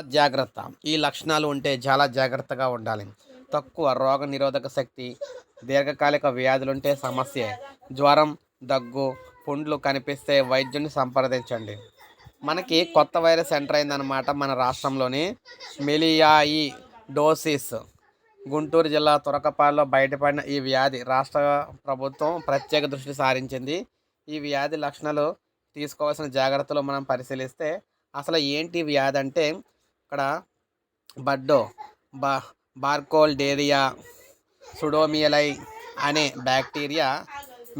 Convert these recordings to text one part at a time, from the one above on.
జాగ్రత్త. ఈ లక్షణాలు ఉంటే చాలా జాగ్రత్తగా ఉండాలి. తక్కువ రోగ నిరోధక శక్తి దీర్ఘకాలిక వ్యాధులుంటే సమస్య. జ్వరం దగ్గు పుండ్లు కనిపిస్తే వైద్యుని సంప్రదించండి. మనకి కొత్త వైరస్ ఎంటర్ అయిందనమాట మన రాష్ట్రంలోని మెలియాయి డోసిస్. గుంటూరు జిల్లా తురకపాల్లో బయటపడిన ఈ వ్యాధి రాష్ట్ర ప్రభుత్వం ప్రత్యేక దృష్టి సారించింది. ఈ వ్యాధి లక్షణాలు తీసుకోవాల్సిన జాగ్రత్తలు మనం పరిశీలిస్తే అసలు ఏంటి వ్యాధి అంటే ఇక్కడ బడ్డో బా బార్కోల్ డేరియా సుడోమియలై అనే బ్యాక్టీరియా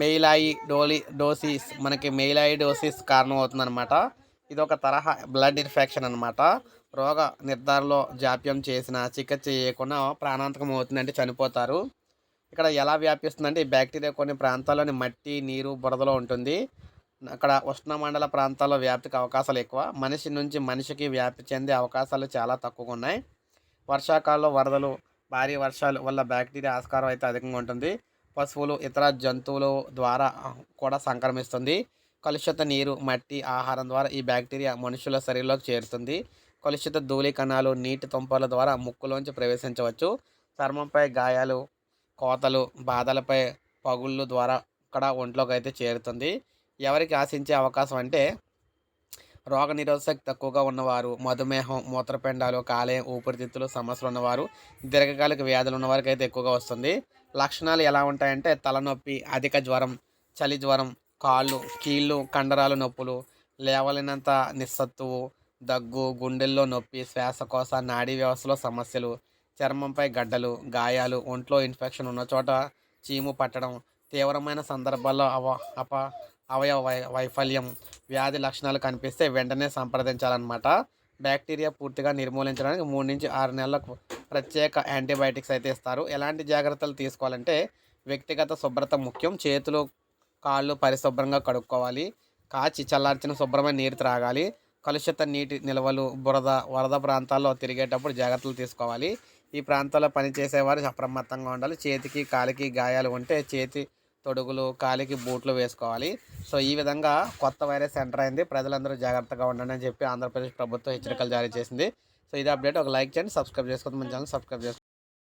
మెయిలాయి డోలి డోసిస్ మనకి మెయిలాయి డోసిస్ కారణమవుతుందన్నమాట. ఇది ఒక తరహా బ్లడ్ ఇన్ఫెక్షన్ అనమాట రోగ నిర్ధారణలో జాప్యం చేసిన చికిత్స చేయకుండా ప్రాణాంతకం అవుతుందంటే చనిపోతారు. ఇక్కడ ఎలా వ్యాపిస్తుందంటే ఈ బ్యాక్టీరియా కొన్ని ప్రాంతాల్లోని మట్టి నీరు బురదలో ఉంటుంది. అక్కడ ఉష్ణమండల ప్రాంతాల్లో వ్యాప్తికి అవకాశాలు ఎక్కువ. మనిషి నుంచి మనిషికి వ్యాప్తి చెందే అవకాశాలు చాలా తక్కువగా ఉన్నాయి. వర్షాకాలంలో వరదలు భారీ వర్షాలు వల్ల బ్యాక్టీరియా ఆస్కారం అయితే అధికంగా ఉంటుంది. పశువులు ఇతర జంతువుల ద్వారా కూడా సంక్రమిస్తుంది. కలుషిత నీరు మట్టి ఆహారం ద్వారా ఈ బ్యాక్టీరియా మనుషుల శరీరంలోకి చేరుతుంది. కలుషిత ధూళి కణాలు నీటి తుంపల ద్వారా ముక్కులోంచి ప్రవేశించవచ్చు. చర్మంపై గాయాలు కోతలు బాధలపై పగుళ్ళు ద్వారా ఇక్కడ ఒంట్లోకి అయితే చేరుతుంది. ఎవరికి ఆశించే అవకాశం అంటే రోగ నిరోధశక్తి తక్కువగా ఉన్నవారు మధుమేహం మూత్రపిండాలు కాలేయం ఊపిరితిత్తులు సమస్యలు ఉన్నవారు దీర్ఘకాలిక వ్యాధులు ఉన్నవారికి అయితే ఎక్కువగా వస్తుంది. లక్షణాలు ఎలా ఉంటాయంటే తలనొప్పి అధిక జ్వరం చలి జ్వరం కాళ్ళు కీళ్ళు కండరాలు నొప్పులు లేవలేనంత నిస్సత్తువు దగ్గు గుండెల్లో నొప్పి శ్వాసకోశ నాడీ వ్యవస్థలో సమస్యలు చర్మంపై గడ్డలు గాయాలు ఒంట్లో ఇన్ఫెక్షన్ ఉన్న చోట చీము పట్టడం తీవ్రమైన సందర్భాల్లో అవ అప అవయవ వై వైఫల్యం వ్యాధి లక్షణాలు కనిపిస్తే వెంటనే సంప్రదించాలన్నమాట. బ్యాక్టీరియా పూర్తిగా నిర్మూలించడానికి మూడు నుంచి ఆరు నెలలకు ప్రత్యేక యాంటీబయాటిక్స్ అయితే ఇస్తారు. ఎలాంటి జాగ్రత్తలు తీసుకోవాలంటే వ్యక్తిగత శుభ్రత ముఖ్యం. చేతులు కాళ్ళు పరిశుభ్రంగా కడుక్కోవాలి. కాచి చల్లార్చిన శుభ్రమైన నీరు త్రాగాలి. కలుషిత నీటి నిల్వలు బురద వరద ప్రాంతాల్లో తిరిగేటప్పుడు జాగ్రత్తలు తీసుకోవాలి. ఈ ప్రాంతాల్లో పనిచేసేవారు అప్రమత్తంగా ఉండాలి. చేతికి కాలికి గాయాలు ఉంటే చేతి తొడుగులు కాలికి బూట్లు వేసుకోవాలి. సో ఈ విధంగా కొత్త వైరస్ ఎంటర్ అయింది. ప్రజలందరూ జాగ్రత్తగా ఉండండి అని చెప్పి ఆంధ్రప్రదేశ్ ప్రభుత్వం హెచ్చరికలు జారీ చేసింది. సో ఇది అప్డేట్. ఒక లైక్ చేయండి సబ్స్క్రైబ్ చేసుకోండి మన ఛానల్ సబ్స్క్రైబ్ చేసుకోండి